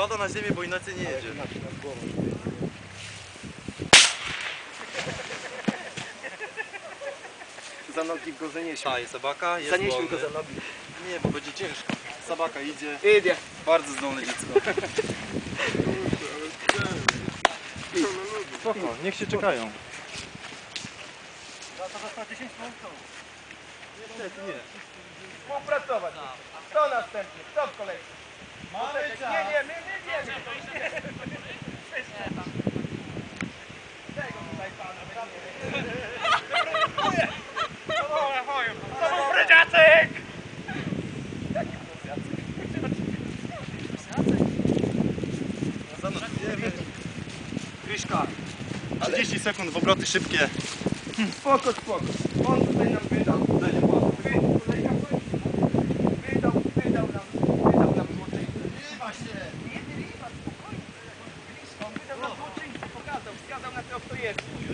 Spada na ziemię, bo inaczej nie jedzie. Za nogi go zanieśmy. A, jest sabaka, jest Zanieśmy wolny. go za nogi. Nie, bo będzie ciężko. Sabaka idzie. Idzie. Bardzo zdolne dziecko. Spoko, niech się czekają. Niestety nie. Współpracować. Kto następny? Kto w kolejce? Mamy Nie, nie, my, my Kryszka, 30 sekund w obroty szybkie. Hmm, spoko, spoko. On tutaj nam wydał. Tutaj nie było. Wydał, wydał nam, wydał nam złoty. Nie ma się. see.